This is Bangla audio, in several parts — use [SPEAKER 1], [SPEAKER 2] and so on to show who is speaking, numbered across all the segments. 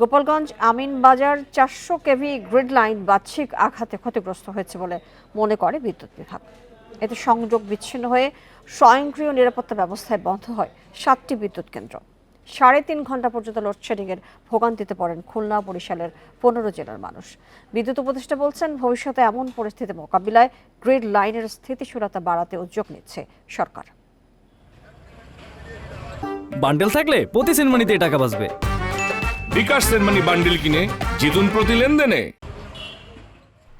[SPEAKER 1] গোপালগঞ্জ আমিন বাজার চারশো কেভি গ্রিড লাইন বাহ্যিক আঘাতে ক্ষতিগ্রস্ত হয়েছে বলে মনে করে বিদ্যুৎ বিভাগ। এতে সংযোগ বিচ্ছিন্ন হয়ে স্বয়ংক্রিয় নিরাপত্তা ব্যবস্থায় বন্ধ হয় সাতটি বিদ্যুৎ কেন্দ্র। সাড়ে তিন ঘণ্টা পর্যন্ত লোডশেডিংয়ের ভোগান্তিতে পড়েন খুলনা বরিশালের পনেরো জেলার মানুষ। বিদ্যুৎ উপদেষ্টা বলছেন, ভবিষ্যতে এমন পরিস্থিতি মোকাবিলায় গ্রিড লাইনের স্থিতিশীলতা বাড়াতে উদ্যোগ নিচ্ছে সরকার।
[SPEAKER 2] বান্ডেল থাকলে প্রতি সেনমানিতে টাকা বাঁচবে।
[SPEAKER 3] বান্ডিল কিনে জিতুন প্রতি লেনদেনে।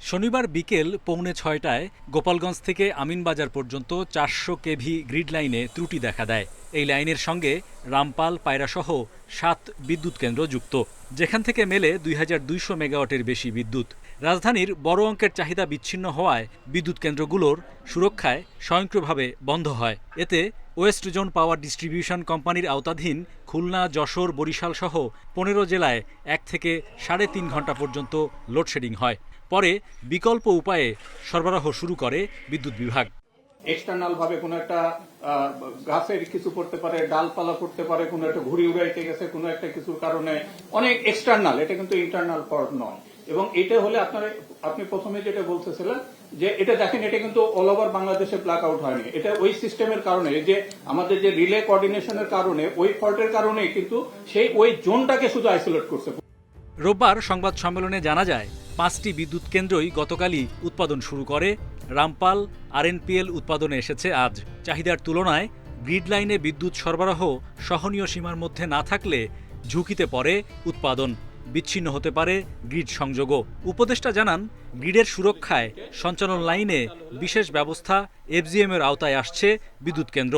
[SPEAKER 4] শনিবার বিকেল পৌনে ছয়টায় গোপালগঞ্জ থেকে আমিনবাজার পর্যন্ত চারশো কেভি গ্রিড লাইনে ত্রুটি দেখা দেয়। এই লাইনের সঙ্গে রামপাল, পায়রাসহ সাত বিদ্যুৎ কেন্দ্র যুক্ত, যেখান থেকে মেলে দুই হাজার দুইশো মেগাওয়াটের বেশি বিদ্যুৎ। রাজধানীর বড় অঙ্কের চাহিদা বিচ্ছিন্ন হওয়ায় বিদ্যুৎ কেন্দ্রগুলোর সুরক্ষায় স্বয়ংক্রিয়ভাবে বন্ধ হয়। এতে ওয়েস্ট জোন পাওয়ার ডিস্ট্রিবিউশন কোম্পানির আওতাধীন খুলনা, যশোর, বরিশাল সহ পনেরো জেলায় এক থেকে সাড়ে তিন ঘণ্টা পর্যন্ত লোডশেডিং হয়। পরে বিকল্প উপায়ে সরবরাহ শুরু করে বিদ্যুৎ বিভাগ।
[SPEAKER 5] এক্সটার্নাল ভাবে কোনো একটা গাছের কিছু করতে পারে, ডালপালা করতে পারে, কোনো একটা ঘুড়ি উড়াইতে গেছে, কোনো একটা কিছু কারণে অনেক এক্সটার্নাল এটা কিন্তু ইন্টারনাল ফল্ট নয়। এবং এটা হলে আপনার, আপনি প্রথমে যেটা বলতেছিলেন যে এটা দেখেন, এটা কিন্তু অল ওভার বাংলাদেশে ব্ল্যাক আউট হয়নি। এটা ওই সিস্টেমের কারণে যে আমাদের যে রিলে কোঅর্ডিনেশনের কারণে, ওই ফল্টের কারণে কিন্তু সেই ওই জোনটাকে শুধু আইসোলেট করছে।
[SPEAKER 4] রোববার সংবাদ সম্মেলনে জানা যায়, পাঁচটি বিদ্যুৎ কেন্দ্রই গতকালই উৎপাদন শুরু করে। রামপাল, আরএনপিএল উৎপাদনে এসেছে আজ। চাহিদার তুলনায় গ্রিড লাইনে বিদ্যুৎ সরবরাহ সহনীয় সীমার মধ্যে না থাকলে ঝুঁকিতে পড়ে উৎপাদন। বিচ্ছিন্ন হতে পারে গ্রিড সংযোগও। উপদেষ্টা জানান, গ্রিডের সুরক্ষায় সঞ্চালন লাইনে বিশেষ ব্যবস্থা এফজিএম এর আওতায় আসছে বিদ্যুৎ কেন্দ্র।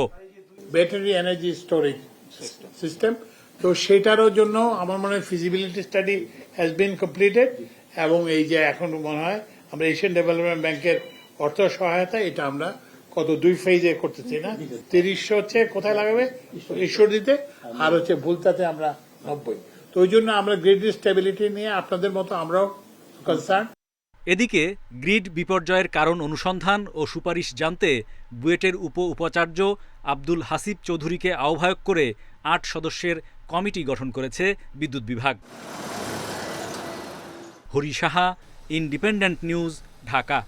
[SPEAKER 6] ব্যাটারি এনার্জি স্টোরেজ সিস্টেম তো সেটারও জন্য আমার মনে হয় feasibility study has been completed এবং এই যে এখন মনে হয় আমরা এশিয়ান ডেভেলপমেন্ট ব্যাংকের অর্থ সহায়তা, এটা আমরা কত দুই ফেজে করতেছি না। তিরিশশো হচ্ছে কোথায় লাগাবে? ঈশ্বর দিতে আর হচ্ছে ভুলতাতে আমরা নব্বই। তো ওই জন্য আমরা গ্রিড স্টেবিলিটি নিয়ে আপনাদের মতো আমরাও কনসার্ন
[SPEAKER 4] এদিকে গ্রিড বিপর্যয়ের কারণ অনুসন্ধান ও সুপারিশ জানতে বুয়েটের উপ উপাচার্য আব্দুল হাসিব চৌধুরীকে আহ্বায়ক করে আট সদস্যের কমিটি গঠন করেছে বিদ্যুৎ বিভাগ। Hari Saha, independent news, Dhaka.